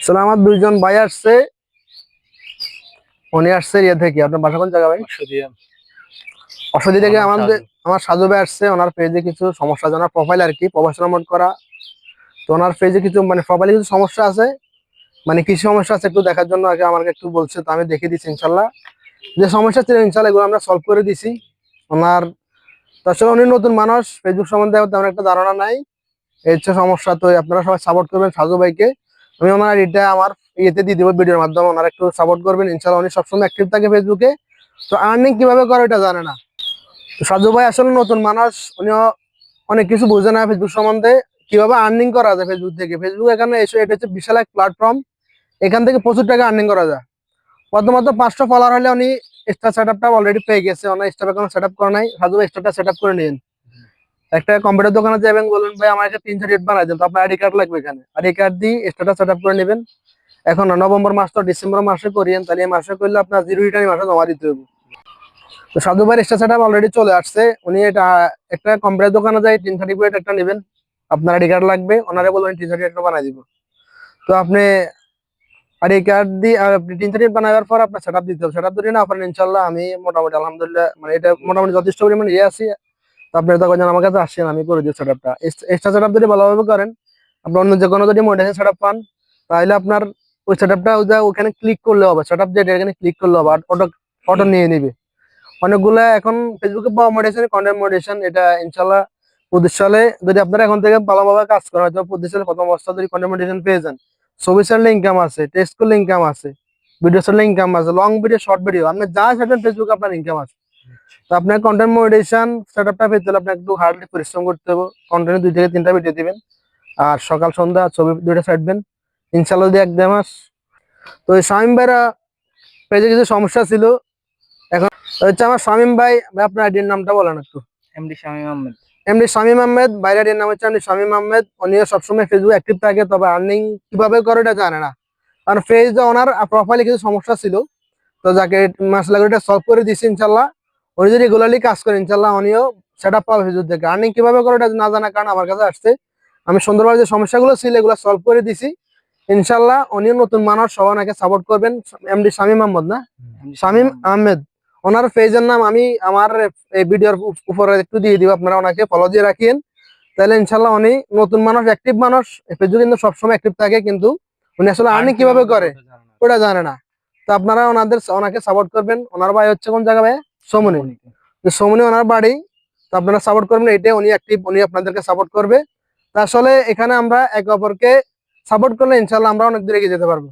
আসলে আমার দুইজন ভাই আসছে। উনি আসছে ইয়ে থেকে। আপনার বাসা কোন জায়গা ভাই? অসদি থেকে আমাদের আমার সাজু ভাই আসছে। ওনার পেজে কিছু সমস্যা ওনার প্রোফাইল আর কি। প্রফেশনাল মোড করা। তো ওনার পেজে কিছু মানে প্রোফাইলে কিছু সমস্যা আছে। মানে কিছু সমস্যা আছে একটু দেখার জন্য আগে আমাকে একটু বলছে তো আমি দেখিয়ে দিচ্ছি ইনশাল্লাহ। যে সমস্যা ছিল ইনশাল্লাহ এগুলো আমরা সলভ করে দিছি। ওনার তাছাড়া উনি নতুন মানুষ। ফেসবুক সম্বন্ধে তেমন একটা ধারণা নাই। এই হচ্ছে সমস্যা। তো আপনারা সবাই সাপোর্ট করবেন সাজু ভাইকে। আমি ওনার এটা আমার ইয়েতে দিয়ে দেবো ভিডিওর মাধ্যমে। ওনারা একটু সাপোর্ট করবেন ইনশাল্লাহ উনি সবসময় অ্যাক্টিভ থাকে ফেসবুকে তো আর্নিং কীভাবে করে এটা জানে না। সাজু ভাই আসলে নতুন মানুষ, উনিও অনেক কিছু বোঝে না ফেসবুক সম্বন্ধে। কীভাবে আর্নিং করা যায় ফেসবুক থেকে? ফেসবুক এখানে এসে এটা হচ্ছে বিশাল এক প্ল্যাটফর্ম এখান থেকে প্রচুর টাকা আর্নিং করা যায়। প্রথমত পাঁচশো ফলোয়ার হলে উনি স্টার সেট আপটা অলরেডি পেয়ে গেছে। ওনার স্টার এখন সেট আপ করে নাই। সাজু ভাই স্টারটা সেট আপ করে নিন একটা কম্পিউটার দোকানে যাবেন বলুন ভাই, আমার একটা তিনশো ডেট বানাই দেন। তো আপনার আইডি কার্ড লাগবে এখানে। আইডি কার্ড দিয়ে স্টারটা সেট করে নেবেন। এখন নভেম্বর মাস তো ডিসেম্বর মাসে করিয়েন, তাহলে এই মাসে করলে আপনার জিরো রিটার্ন মাসে জমা দিতে হবে। তো সাধু ভাইয়ের স্টার সেট অলরেডি চলে আসছে। উনি এটা, একটা কম্পিউটার দোকানে যাই, তিন সার্টিফিকেট একটা নেবেন। আপনার আইডি কার্ড লাগবে, ওনারে বলবেন, তিন সার্টিফিকেট বানাই দিব। তো আপনি আইডি কার্ড দিয়ে, আর আপনি তিন সার্টিফিকেট বানাবার পর আপনার সেট আপ দিতে হবে। সেট আপ ধরে না, আপনার ইনশাল্লাহ আমি মোটামুটি, আলহামদুলিল্লাহ মানে এটা মোটামুটি যথেষ্ট পরিমাণে ইয়ে আছি। আপনি তখন আমার কাছে আসছেন আমি করে দিই সেট আপটা এক্সট্রা সেট আপ যদি ভালোভাবে করেন আপনি অন্য যে কোনো যদি মোডেশন সেট পান তাহলে আপনার ওই সেট আপটা ওখানে ক্লিক করলে হবে সেট আপ যেটা এখানে ক্লিক করলে হবে, আর অটো অটো নিয়ে নিবে। অনেকগুলো এখন ফেসবুকে পাওয়া মোডেশন কন্টেন্ট মোডেশন এটা ইনশাল্লাহ সালে যদি আপনারা এখন থেকে ভালোভাবে কাজ করেন, হয়তো সালে প্রথম অবস্থা যদি কন্টেন্ট মোডেশন পেয়ে যান। ছবি ছাড়লে ইনকাম আছে টেস্ট করলে ইনকাম আছে ভিডিও ছাড়লে ইনকাম আছে লং ভিডিও শর্ট ভিডিও আপনি যা ছাড়বেন ফেসবুকে আপনার ইনকাম আছে। তো আপনার কন্টেন্ট মোডেশন সেট আপটা পেতে হলে আপনার একটু হার্ডলি পরিশ্রম করতে হবে। কন্টেন্ট দুই থেকে তিনটা ভিডিও দিবেন। আর সকাল সন্ধ্যা ছবি দুইটা ছাড়বেন। ইনশাল্লাহ যদি এক দেড় মাস তো এই শামিম ভাইরা পেজে কিছু সমস্যা ছিল এখন হচ্ছে আমার শামিম ভাই আপনার আইডির নামটা বলেন একটু। এমডি শামীম আহমেদ। এমনি শামিম আহমেদ বাইরের নাম হচ্ছে এমনি শামিম আহমেদ। উনিও সবসময় ফেসবুক অ্যাক্টিভ থাকে তবে আর্নিং কীভাবে করে এটা জানে না। কারণ ফেসে ওনার প্রোফাইলে কিছু সমস্যা ছিল। তো যাকে মাসলা করে এটা সলভ করে দিচ্ছি ইনশাল্লাহ উনি যদি রেগুলারলি কাজ করে ইনশাল্লাহ উনিও সেট আপ পাবে ফেসবুক থেকে আর্নিং কীভাবে করে এটা না জানা কারণ আমার কাছে আসছে। আমি সুন্দরভাবে যে সমস্যাগুলো ছিল এগুলো সলভ করে দিছি। ইনশাল্লাহ উনিও নতুন মানুষ সবাই ওনাকে সাপোর্ট করবেন। এমডি শামিম আহমদ না? শামিম আহমেদ। ওনার পেজের নাম আমি আমার এই ভিডিওর উপরে একটু দিয়ে দিব আপনারা ওনাকে ফলো দিয়ে রাখিয়েন তাহলে ইনশাল্লাহ উনি নতুন মানুষ অ্যাক্টিভ মানুষ। ফেসবুক কিন্তু সবসময় অ্যাক্টিভ থাকে কিন্তু উনি আসলে আর্নিং কীভাবে করে? ওটা জানে না। তো আপনারা ওনাদের ওনাকে সাপোর্ট করবেন। ওনার ভাই হচ্ছে কোন জায়গা ভাই সমনি। সমনি ওনার বাড়ি তো আপনারা সাপোর্ট করবেন এটাই উনি অ্যাক্টিভ উনি আপনাদেরকে সাপোর্ট করবে। তা আসলে এখানে আমরা একে অপরকে সাপোর্ট করলে ইনশাল্লাহ আমরা অনেক দূরে এগিয়ে যেতে পারব।